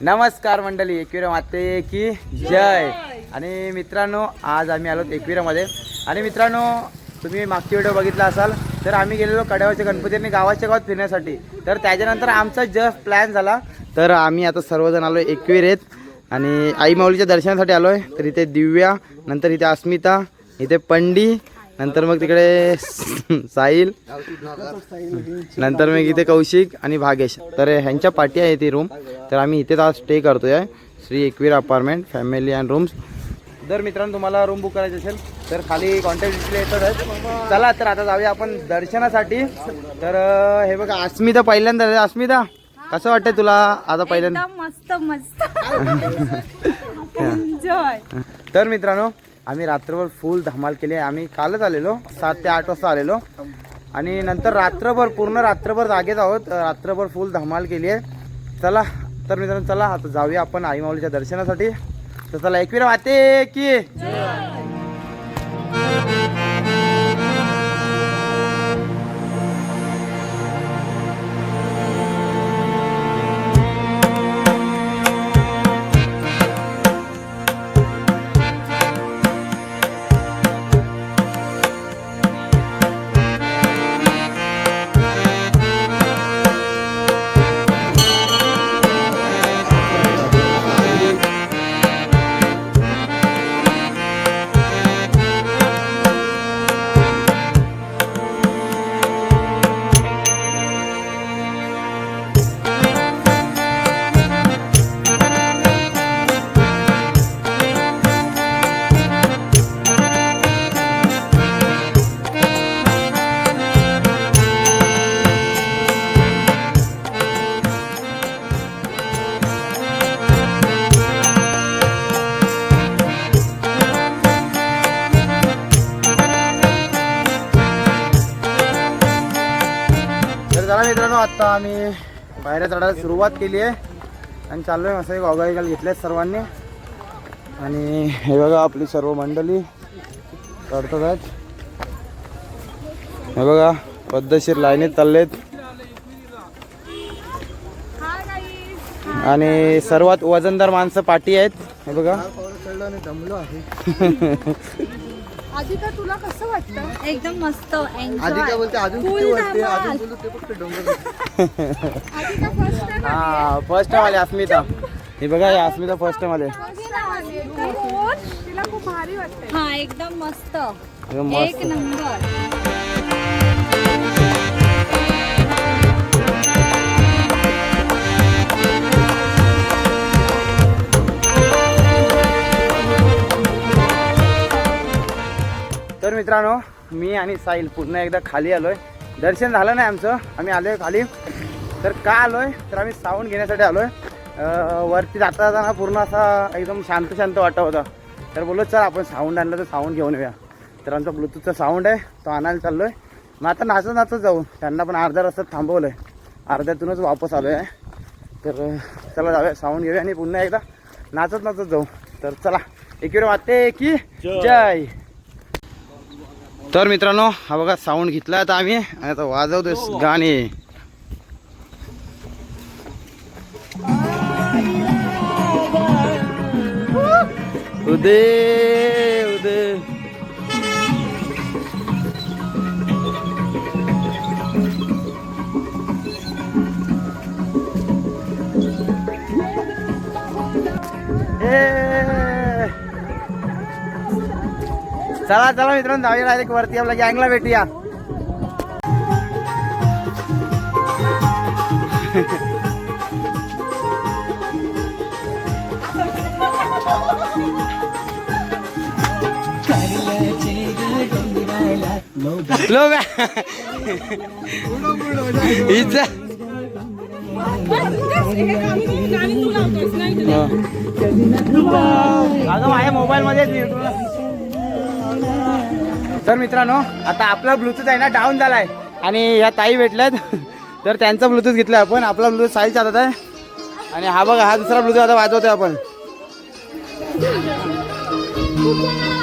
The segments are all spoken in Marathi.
नमस्कार मंडळी एकविरा माते की जय. आणि मित्रांनो आज आम्ही आलो एकविरामध्ये. आणि मित्रांनो तुम्ही मागची व्हिडिओ बघितला असाल तर आम्ही गेलेलो कड्यावरच्या गणपती आणि गावाच्या गावात फिरण्यासाठी. तर त्याच्यानंतर आमचा जस्ट प्लॅन झाला तर आम्ही आता सर्वजण आलो एकवीर आहेत आणि आई माऊलीच्या दर्शनासाठी आलो आहे तर इथे दिव्या नंतर इथे अस्मिता इथे पंडी नंतर मग तिकडे साहिल नंतर मग इथे कौशिक आणि भागेश. तर ह्यांच्या पाठी आहे ती रूम तर आम्ही इथेच आज स्टे करतोय. Shri Ekvira apartment family and rooms जर मित्रांनो तुम्हाला रूम बुक करायची असेल तर खाली कॉन्टॅक्ट डिस्प्ले येतच चला तर आता जाऊया आपण दर्शनासाठी. तर हे बघा अस्मिता पहिल्यांदा. अस्मिता कसं वाटतंय तुला आता पहिल्यांदा? मस्त मस्त. तर मित्रांनो आम्ही रात्रभर फुल धमाल केली आहे. आम्ही कालच आलेलो सात ते आठ वाजता आलेलो. आणि नंतर रात्रभर पूर्ण रात्रभर जागेत आहोत. रात्रभर फुल धमाल केली आहे. चला तर मित्रांनो चला आता जाऊया आपण आईमाऊलीच्या दर्शनासाठी. तर चला एकविरा वाते की! आम्ही बाहेर चढायला सुरुवात केली आहे. आणि चाललोय मस्त गॉगल घेतल्यात सर्वांनी. आणि हे बघा आपली सर्व मंडळी चढतात आहेत हे बघा पद्धतशीर लाईनीत चाललेत. आणि सर्वात वजनदार माणसं पाठी आहेत. हे बघा. तर तुला कसं वाटतं? एकदम मस्त आधी काय बोलते अजून किती वाटते? अजून बोलू ते फक्त डोंगर हा फर्स्ट टाइम आले अस्मिता. हे बघा या अस्मिता फर्स्ट टाइम आले तिला खूप भारी वाटते हा एकदम मस्त. एक नंबर. मित्रांनो मी आणि साहिल पुन्हा एकदा खाली आलोय. दर्शन झालं नाही आमचं आम्ही आलोय खाली. तर का आलोय? तर आम्ही साऊंड घेण्यासाठी आलोय. अं, वरती जाता जाताना पूर्ण असा एकदम शांत शांत वाटत होता. तर बोललो चल आपण साऊंड आणलं तर साऊंड घेऊन येऊया. तर आमचा ब्लूटूथचा साऊंड आहे तो आणायला चाललोय. मग आता नाचत नाचत जाऊ. त्यांना पण अर्ध्या रस्त्यात थांबवलंय. अर्ध्यातूनच वापस आलोय. तर अं, चला जाऊया साऊंड घेऊया आणि पुन्हा एकदा नाचत नाचत जाऊ. तर चला एकीवर वाटते की जय. तर मित्रांनो हा बघा साऊंड घेतला आता आम्ही. आणि आता वाजवतोय गाणे. उदे उदे. ए. चला चला मित्रांनो जाऊया डायरेक्ट वरती. आपल्या गँगला भेटूया. लोक इज्जा अगं माझ्या मोबाईल मध्ये तर मित्रांनो आता आपला ब्लूटूथ आहे ना डाऊन झाला आहे आणि या ताई भेटल्यात. तर त्यांचा ब्लूटूथ घेतला आपण. आपला ब्लूटूथ साईज चालत आहे. आणि हा बघा हा दुसरा ब्लूटूथ आता वाजवतोय आपण.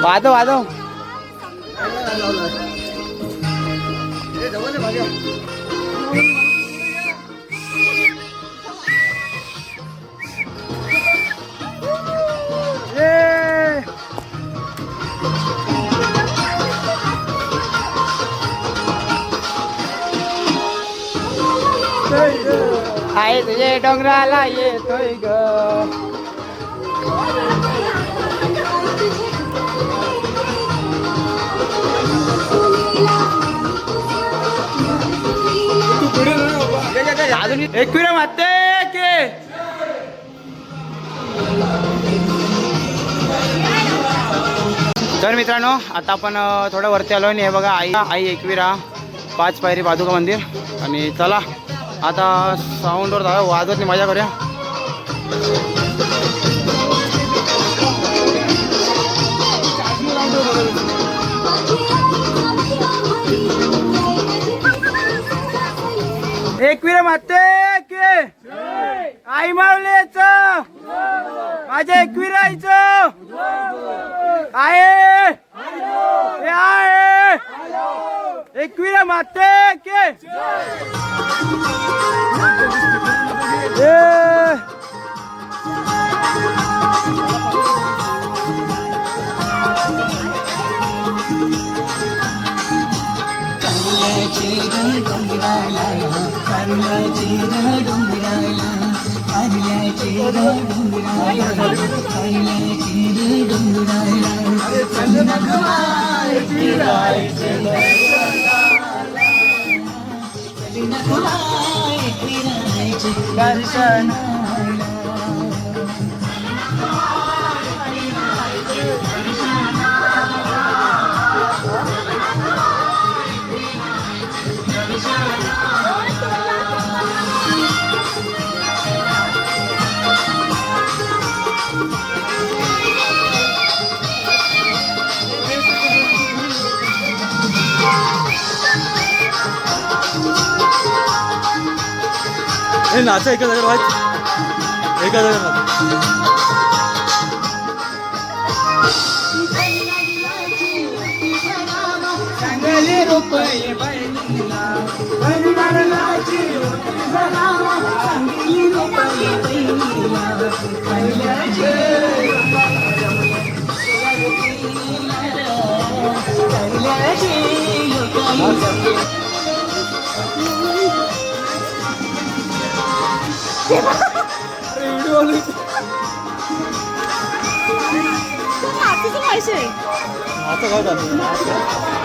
वाजव वाजव. आहे तुझे डोंगराला येतोय ग. अजून एकविरा माते के तर मित्रांनो आता आपण थोडं वरती आलो आणि हे बघा आई आई एकविरा पाच पायरी पादुका मंदिर. आणि चला. आता साऊंडवर दादा वाजवत नाही मजा करूया. एकवीर माते के आई माऊलीच. माझ्या एकविरायचं आहे. हे आहे एकविरा माते के ए. दर्शन हे नाचा एका जागेवर व्हायचं. एका जागेवर नाच. नाचूचं पैसे नाचा काय झालं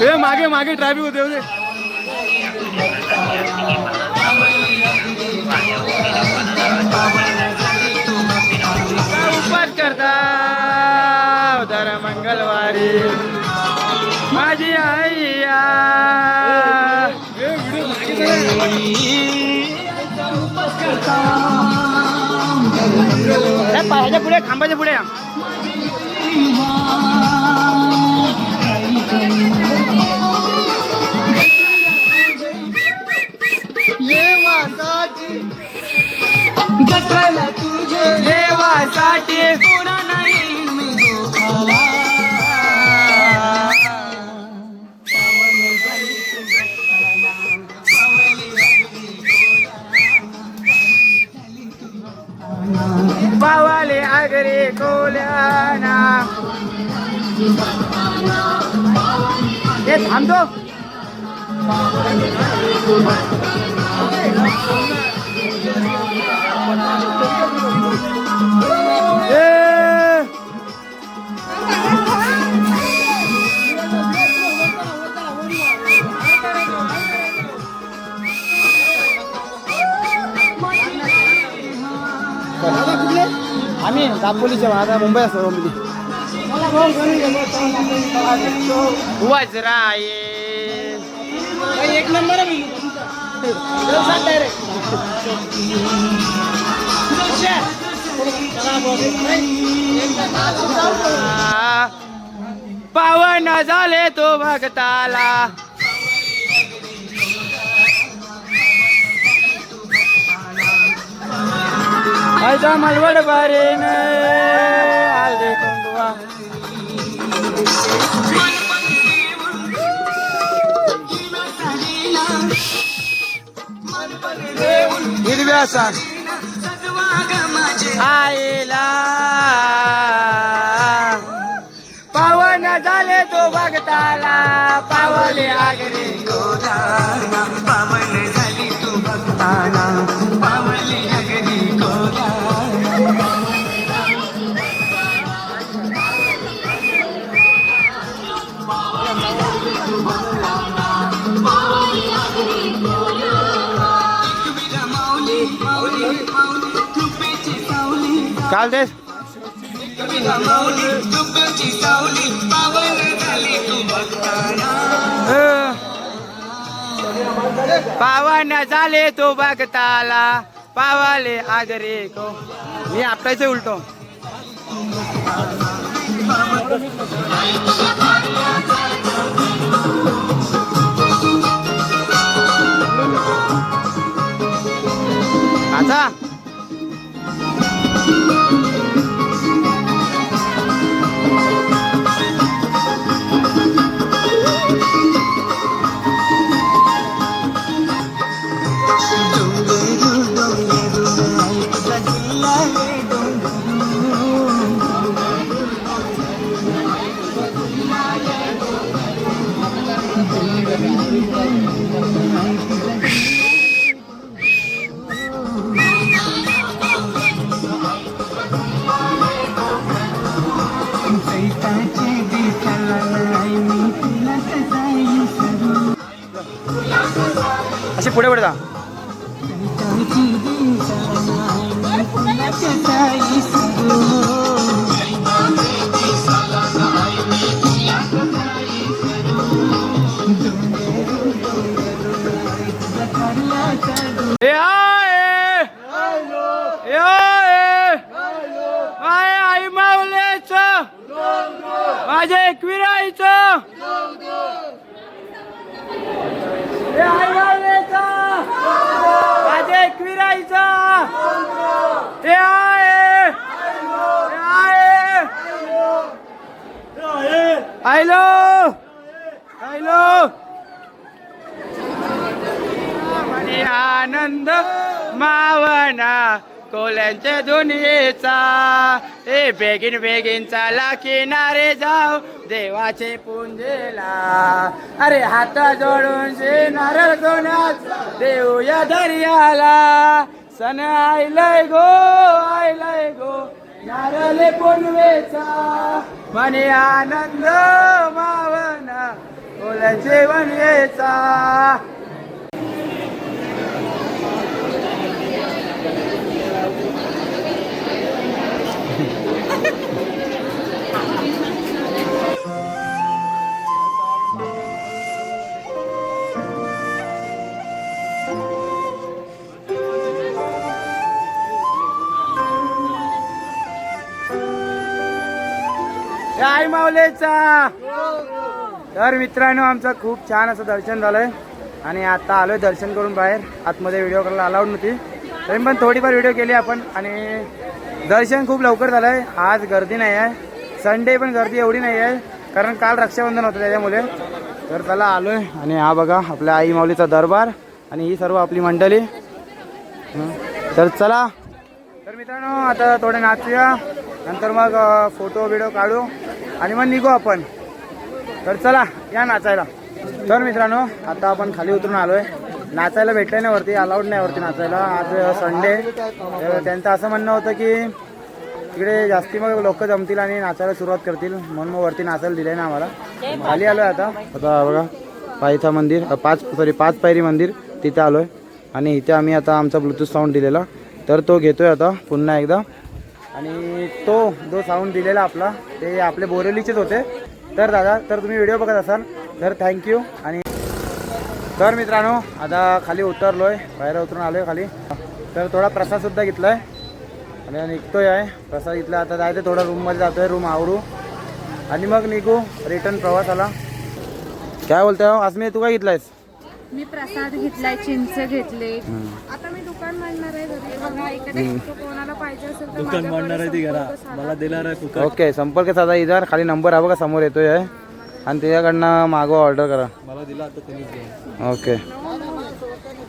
हे मागे मागे ट्रॅफिक होते होते. उपास करता दर मंगळवारी माझी आईया. ए, पायाच्या पुढे खांबाच्या पुढे. तुझे. देवासाठी बावाले कोल्याना हे थांबतो ए! आम्ही दापोलीचे आता मुंबई असतो मुंबई. वज्राये एक नंबर पावन झाले तो भक्ताला. आयता मलवड बारेन. आले कंगवा हिरव्या सांग. आईला. पावन झाले तो भक्ताला पावले आगरे काल देस पावन झाले तो बघताला. पावाले आगरे को. मी आपटायचं उलटो. पुढे पुढे जा. माझे आय! ए आय! आय आई माऊलेच माझ्या एकविराईचं ए आई माऊलेचा माझ्या एकविराईचा ए आय! ए आय! आयलो! आयलो! आनंद मावना कोल्यांच्या दुनियेचा हे बेगीन बेगीन चाला किनारे जाऊ देवाचे पुंजेला. अरे हात जोडून शे नारळ सोन्यात देऊया दर्याला. सन आयलाय गो आयलाय गो. नारले पोनवेचा मने आनंद मावना बोला जेवण येचा माऊलेचा. तर मित्रांनो आमचं खूप छान असं दर्शन झालंय. आणि आता आलोय दर्शन करून बाहेर. आतमध्ये व्हिडिओ करायला अलाउड नव्हती. तरी पण थोडीफार व्हिडिओ केली आपण. आणि दर्शन खूप लवकर झालंय. आज गर्दी नाही आहे. संडे पण गर्दी एवढी नाही आहे. कारण काल रक्षाबंधन होतं त्याच्यामुळे. तर त्याला आलोय. आणि हा बघा आपल्या आई माऊलीचा दरबार आणि ही सर्व आपली मंडळी. तर चला. तर मित्रांनो आता थोडे नाचूया. नंतर मग फोटो बिडो काढू. आणि मग निघू आपण. तर चला या नाचायला. तर मित्रांनो आता आपण खाली उतरून आलोय. नाचायला भेटलं नाही वरती अलाउड नाही वरती नाचायला. आज संडे त्यांचं असं म्हणणं होतं की तिकडे जास्ती मग लोक जमतील आणि नाचायला सुरुवात करतील. म्हणून मग वरती नाचायला दिले ना आम्हाला. खाली आलोय आता. आता बघा पायथा मंदिर पाच सॉरी पाच पायरी मंदिर तिथे आलोय. आणि इथे आम्ही आता आमचा ब्लूटूथ साऊंड दिलेला. तर तो घेतोय आता पुन्हा एकदा. आणि तो जो साऊंड दिलेला आपला ते आपले बोरेलीचेच होते. तर दादा तर तुम्ही व्हिडिओ बघत असाल तर थँक्यू आणि तर मित्रांनो आता खाली उतरलोय बाहेर उतरून आलोय खाली. तर थोडा प्रसाद सुद्धा घेतलाय. आणि निघतोय आहे. प्रसाद घेतला आता जायचं थोडा रूममध्ये जातोय रूम आवरू. आणि मग निघू रिटर्न प्रवासाला. काय बोलतोय हो? अस्मी तू काय घेतलायस? मी प्रसाद घेतलाय चिंच घेतले. आता मी दुकान मांडणार आहे बघा इकडे तो कोणाला पाहिजे असेल तर दुकान मांडणार आहे ती घरा. मला देणार आहे ओके संपर्क साधा इधर खाली नंबर हा बघा समोर येतोय आहे. आणि त्याच्याकडनं मागवा ऑर्डर करा. मला दिला आता तुम्ही ओके.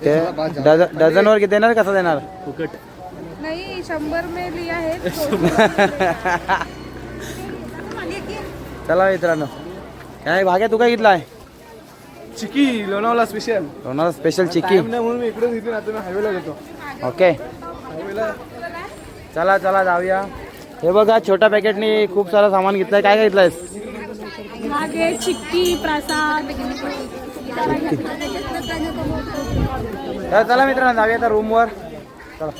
ते डझन डझनवर किती देणार कसं देणार? फुकट. नाही शंभर मे लिया आहे. चला मित्रांनो. काय भाग्या तू काय घेतलाय चिकी लोणावला स्पेशल लोणावळा स्पेशल चिक्की म्हणून मी इकडे घेतली आता मी हायवेला घेतो ओके. चला चला जाऊया. हे बघा छोट्या पॅकेटनी खूप सारं सामान घेतलंय. काय काय चिक्की प्रसाद. तर चला मित्रांनो जाऊया आता रूमवर चला.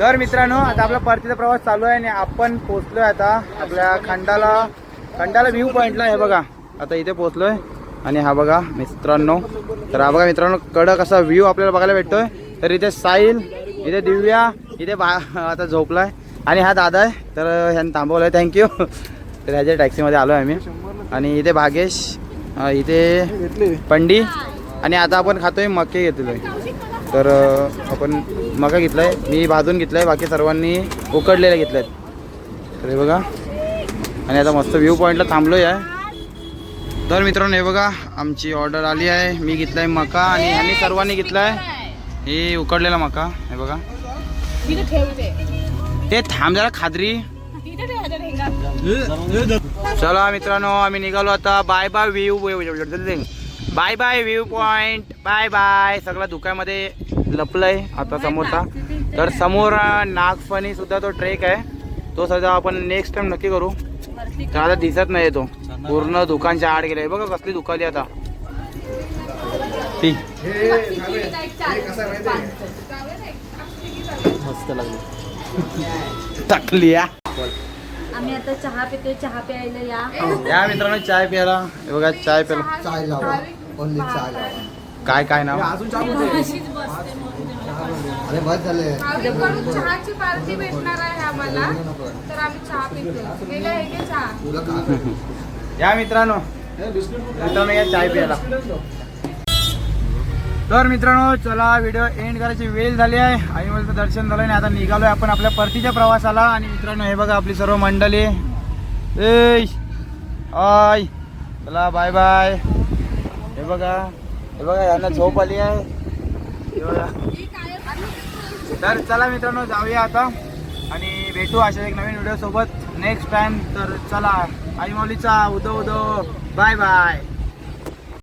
तर मित्रांनो आता आपला परतीचा प्रवास चालू आहे आणि आपण पोहोचलोय आता आपल्या खंडाला. खंडाला व्ह्यू पॉईंटला हे बघा. आता इथे पोहोचलोय. आणि हा बघा मित्रांनो. तर हा बघा मित्रांनो कडक असा व्ह्यू आपल्याला बघायला भेटतोय. तर इथे साहिल इथे दिव्या इथे बा आता झोपलाय. आणि हा दादा आहे. तर ह्यानं थांबवलं आहे थँक्यू तर ह्याच्या टॅक्सीमध्ये आलो आहे आम्ही. आणि इथे भागेश इथे पंडी. आणि आता आपण खातोय मके घेतलोय तर आपण मका घेतलाय मी भाजून आहे बाकी सर्वांनी उकडलेल्या घेतल्यात तर हे बघा. आणि आता मस्त व्ह्यू पॉईंटला थांबलो आहे. तर मित्रांनो हे बघा आमची ऑर्डर आली आहे. मी घेतलाय मका आणि ह्यांनी सर्वांनी घेतलाय. हे उकडलेला मका हे बघा. ते थांब जरा खादरी चला मित्रांनो आम्ही निघालो आता. Bye bye view bye bye view point bye bye सगळं धुक्यामध्ये लपलंय आता समोरचा. तर समोर नागफणी सुद्धा तो ट्रेक आहे. तो सध्या आपण नेक्स्ट टाइम नक्की करू. तर आता दिसत नाही तो. पूर्ण दुकानच्या आड गेलाय. बघा कसली दुकान आता. ती. मस्त लागली. टाकली या आम्ही आता चहा पितोय. चहा प्यायला या. या मित्रांनो चाय प्यायला. हे बघा चाय प्यायला. चाय लावा ओनली काय? काय नाव? अजून चहा अरे बस झाले. गावीकडून चहाची पार्टी भेटणार आहे आम्हाला. तर आम्ही चहा पितो हे घ्या, हे घे चहा? तुला का या मित्रांनो. मित्रांनो या चाय प्यायला. तर मित्रांनो चला व्हिडिओ एंड करायची वेळ झाली आहे. आई मला दर्शन झालं आणि आता निघालोय आपण आपल्या परतीच्या प्रवासाला. आणि मित्रांनो हे बघा आपली सर्व मंडळी. ए आय चला बाय बाय बघा. हे बघा यांना झोप आली आहे. हे बघा. तर चला मित्रांनो जाऊया आता. आणि भेटू अशा एक नवीन व्हिडिओ सोबत. नेक्स्ट टाइम तर चला. आई मौलीचा उदो उदो. Bye bye